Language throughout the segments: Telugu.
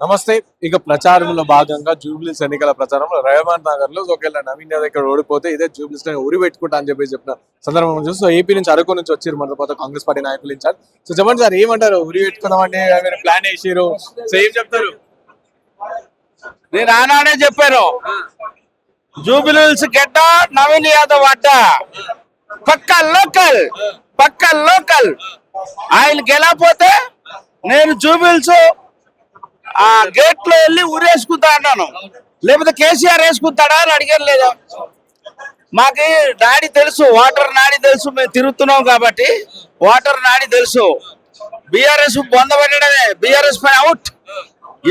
నమస్తే. ఇక ప్రచారంలో భాగంగా జూబ్లీస్ ఎన్నికల ప్రచారంలో రేవంత్ నగర్లో ఒకవేళ నవీన్ యాదవ్ ఇక్కడ ఓడిపోతే ఇదే జూబ్లీస్లో ఉరి పెట్టుకుంటా అని చెప్పి చెప్పిన సందర్భం చూసి సో ఏపీ నుంచి అరకు నుంచి వచ్చారు మన పాత కాంగ్రెస్ పార్టీ నాయకులు ఇచ్చారు సో చెప్పండి సార్ ఏమంటారు? ఉరి పెట్టుకుందామంటే మీరు ప్లాన్ వేసారు సో ఏం చెప్తారు? నేను ఆనాడే చెప్పాను. జూబిలీస్ గడ్డ నవీన్ యాదవ్ అడ్డ. పక్క లోకల్ పక్క లోకల్. ఆయన గెలపోతే నేను జూబిల్స్ ఆ గేట్లో వెళ్ళి ఊరేసుకుంటా అన్నాను. లేకపోతే కేసీఆర్ వేసుకుంటాడా అని అడిగాను లేదా? మాకి నాడి తెలుసు వాటర్ నాడి తెలుసు మేము తిరుగుతున్నాం కాబట్టి వాటర్ నాడి తెలుసు. బీఆర్ఎస్ బొందబెట్టడమే బీఆర్ఎస్ పైన అవుట్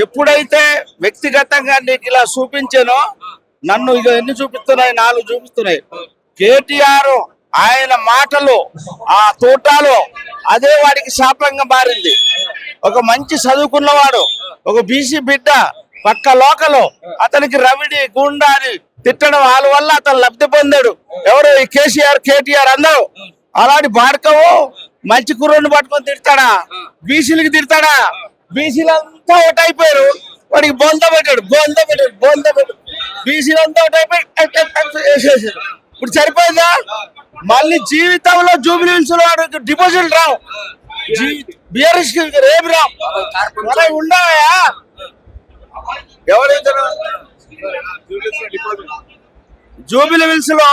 ఎప్పుడైతే వ్యక్తిగతంగా నీకు ఇలా చూపించానో నన్ను ఇక ఎన్ని చూపిస్తున్నాయి? నాలుగు చూపిస్తున్నాయి. కేటీఆర్ ఆయన మాటలు ఆ తోటాలు అదే వాడికి శాపంగా మారింది. ఒక మంచి చదువుకున్నవాడు. ఒక బీసీ బిడ్డ పక్క లోకలు అతనికి రవిడి గుండా అని తిట్టడం వాళ్ళ వల్ల అతను లబ్ధి పొందాడు. ఎవరు ఈ కేసీఆర్ కేటీఆర్ అందరూ? అలాంటి బాడకవు మంచి కుర్రను పట్టుకొని తిడతాడా? బీసీలకి తిడతాడా? బీసీలంతా ఒకటైపోయారు వాడికి బొంద పెట్టాడు బొంద పెట్టాడు బొంద పెట్టాడు. బీసీలంతా ఒకటైపోయి వేసేసాడు ఇప్పుడు సరిపోయిందా? మళ్ళీ జీవితంలో జూబిలీస్ వాడికి డిపాజిట్ రావు. బిఆర్ఎస్ రేపు రావు అలా ఉండవా ఎవరైతే జూబిలీ హిల్స్లో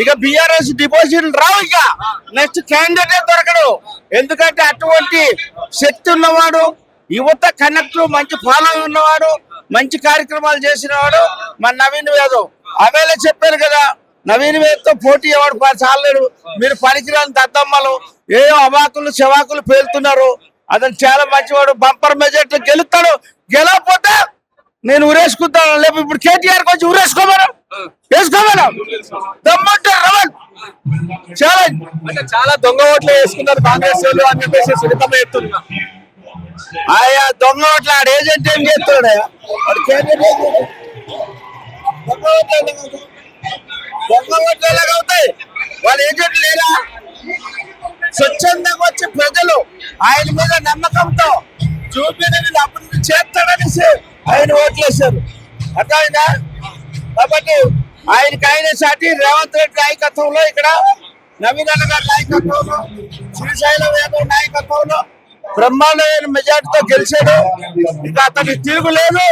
ఇక బిఆర్ఎస్ డిపాజిట్ రావు ఇక. నెక్స్ట్ క్యాండిడేట్ దొరకడు. ఎందుకంటే అటువంటి శక్తి ఉన్నవాడు యువత కనెక్ట్ మంచి ఫాలోయింగ్ ఉన్నవాడు మంచి కార్యక్రమాలు చేసినవాడు మన నవీన్ యాదవ్. అవేలే చెప్పారు కదా నవీన్ యాదవ్ పోటీ ఎవడు ప- చాలలేడు మీరు పనికిరాని దద్దమ్మలు ఏ అవాకులు చెవాకులు పేలుతున్నారు. అతను చాలా మంచివాడు బంపర్ మెజార్టీ గెలుస్తాడు. గెలవకపోతే నేను ఉరేసుకుంటాను. లేకపోతే ఇప్పుడు కేటీఆర్ కొంచెం ఉరేసుకోమను వేసుకోమను దమ్మంటే రవణ్ ఛాలెంజ్ అంటే చాలా దొంగ ఓట్లు వేసుకున్నారు కాంగ్రెస్ వాళ్ళు అని చెప్పేసి సునీతమ్మ చెప్తున్నా. ఆయా దొంగ ఓట్ల ఆడ ఏజెంట్ ఏం చేస్తాడు వాడు candidate అవుతాయి? వాళ్ళు ఏజెంట్ లేరా? స్వచ్ఛందంగా వచ్చి ప్రజలు ఆయన మీద నమ్మకంతో చూపిన అభివృద్ధి చేస్తాడనేసి ఆయన ఓట్లేశారు. అర్థమైందా? కాబట్టి ఆయనకి ఆయన సాటి రేవంత్ రెడ్డి నాయకత్వంలో ఇక్కడ నవీన్ గారి నాయకత్వంలో శ్రీశైలం యాదవ్ నాయకత్వంలో బ్రహ్మాండమైన మెజార్టీతో గెలిచాడు. ఇక అతనికి తిరుగులేదు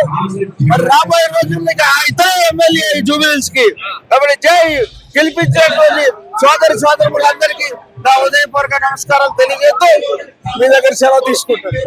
మరి రాబోయే రోజుల్లో ఇక ఇతర ఎమ్మెల్యే జూబిలీస్కి కాబట్టి జై గెలిపించేటువంటి సోదరి సోదరులందరికీ నా ఉదయపూర్వక నమస్కారాలు తెలియజేస్తూ మీ దగ్గర సెలవు తీసుకుంటాను